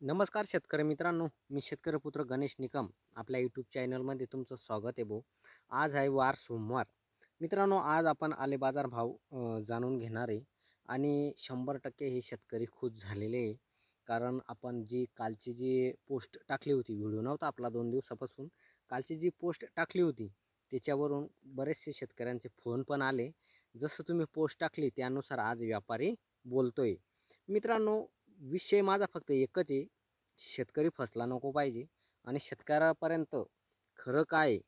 नमस्कार शेतकरी मित्रांनो मी शेतकरी पुत्र गणेश निकम. आपल्या यूट्यूब चॅनलमध्ये तुमचं स्वागत आहे भाऊ. आज आहे वार सोमवार. मित्रांनो आज आपण आले बाजार भाव जाणून घेणार आहे. आणि शंभर टक्के हे शेतकरी खुश झालेले आहे. कारण आपण जी कालची जी पोस्ट टाकली होती व्हिडिओ नव्हता आपला दोन दिवसापासून. कालची जी पोस्ट टाकली होती त्याच्यावरून बरेचसे शेतकऱ्यांचे फोन पण आले. जसं तुम्ही पोस्ट टाकली त्यानुसार आज व्यापारी बोलतोय. मित्रांनो विषय माझा फक्त एकच आहे. शेतकरी फसला नको पाहिजे आणि शेतकऱ्यापर्यंत खरं काय आहे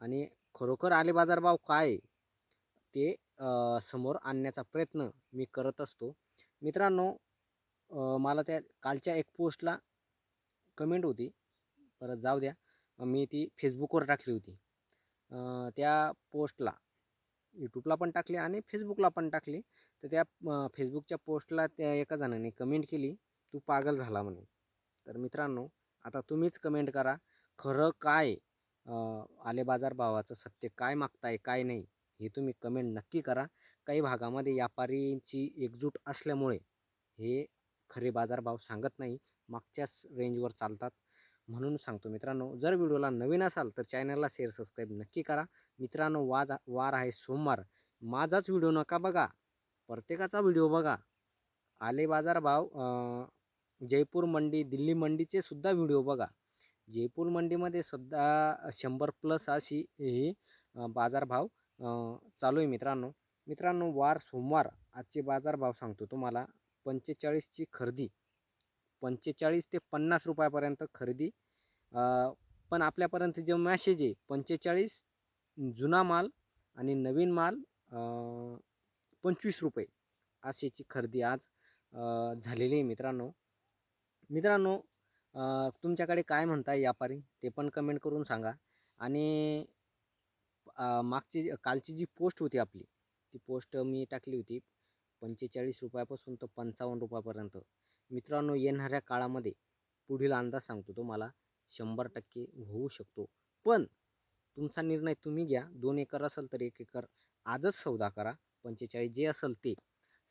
आणि खरोखर आले बाजारभाव काय आहे ते समोर आणण्याचा प्रयत्न मी करत असतो. मित्रांनो मला त्या कालच्या एक पोस्टला कमेंट होती. परत जाऊ द्या. मी ती फेसबुकवर टाकली होती. त्या पोस्टला यूट्यूबला पण टाकली आणि फेसबुकला पण टाकली. तर त्या फेसबुकच्या पोस्टला त्या एका जणाने कमेंट केली तू पागल झाला म्हणे. तर मित्रांनो आता तुम्हीच कमेंट करा खरं काय आले बाजार भावाचं सत्य काय मागताय काय नाही हे तुम्ही कमेंट नक्की करा. काही भागामध्ये व्यापारींची एकजूट असल्यामुळे हे खरे बाजारभाव सांगत नाही. मागच्याच रेंजवर चालतात. म्हणून सांगतो मित्रांनो जर व्हिडिओला नवीन असाल तर चॅनलला शेअर सबस्क्राईब नक्की करा. मित्रांनो वाज वार आहे सोमवार. माझाच व्हिडिओ नका बघा. प्रत्येकाचा व्हिडिओ बघा. आले बाजार भाव जयपूर मंडी दिल्ली मंडीचे सुद्धा व्हिडिओ बघा. जयपूर मंडीमध्ये सध्या शंभर प्लस अशी ही बाजारभाव चालू आहे मित्रांनो. मित्रांनो वार सोमवार. आजचे बाजारभाव सांगतो तुम्हाला. पंचेचाळीसची खरेदी. पंचेचाळीस ते पन्नास रुपयापर्यंत खरेदी. पण आपल्यापर्यंत जे मॅसेज आहे पंचेचाळीस जुना माल आणि नवीन माल पंचवीस रुपये अशीची खरेदी आज झालेली आहे मित्रांनो. मित्रांनो तुमच्याकडे काय म्हणताय व्यापारी ते पण कमेंट करून सांगा. आणि मागची कालची जी पोस्ट होती आपली ती पोस्ट मी टाकली होती. पंचेचाळीस रुपयापासून तर पंचावन्न रुपयापर्यंत. मित्रांनो येणाऱ्या काळामध्ये पुढील अंदाज सांगतो तो मला शंभर टक्के होऊ शकतो. पण तुमचा निर्णय तुम्ही घ्या. दोन एकर असेल तर एक एकर आजच सौदा करा. पंचेचाळीस जे असेल ते.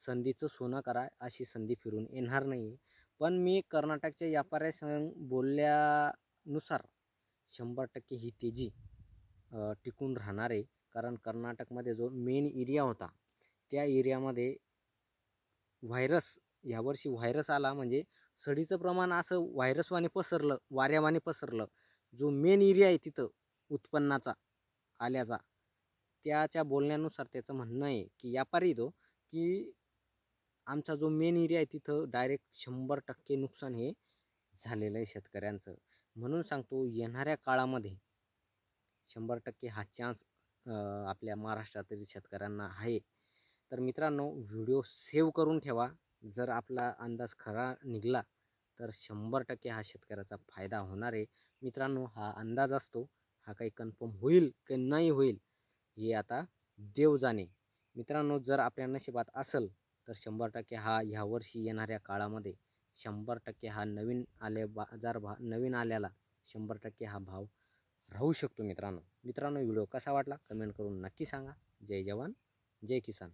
संधीचं सोनं करा. अशी संधी फिरून येणार नाही पण मी कर्नाटकच्या व्यापाऱ्यासंग बोलल्यानुसार शंभर टक्के ही तेजी टिकून राहणार आहे. कारण कर्नाटकमध्ये जो मेन एरिया होता त्या एरियामध्ये व्हायरस ह्यावर्षी व्हायरस आला म्हणजे सडीचं प्रमाण असं व्हायरसवाने पसरलं वाऱ्यावाने पसरलं. जो मेन एरिया आहे तिथं उत्पन्नाचा आल्याचा. त्याच्या बोलण्यानुसार त्याचं म्हणणं आहे की व्यापारी तो की आमचा जो मेन एरिया आहे तिथं डायरेक्ट शंभर टक्के नुकसान हे झालेलं आहे शेतकऱ्यांचं. म्हणून सांगतो येणाऱ्या काळामध्ये शंभर टक्के हा चान्स आपल्या महाराष्ट्रातील शेतकऱ्यांना आहे. तर मित्रांनो व्हिडिओ सेव्ह करून ठेवा. जर आपला अंदाज खरा निघाला तर शंभर टक्के हा शेतकऱ्याचा फायदा होणार आहे. मित्रांनो हा अंदाज असतो हा काही कन्फर्म होईल की नाही होईल हे आता देव जाणे. मित्रांनो जर आपल्या नशिबात असेल तर शंभर टक्के हा ह्या वर्षी येणाऱ्या काळामध्ये शंभर टक्के हा नवीन आले बाजार भा नवीन आल्याला शंभर टक्के हा भाव राहू शकतो मित्रांनो. मित्रांनो व्हिडिओ कसा वाटला? कमेंट करून नक्की सांगा. जय जवान जय किसान.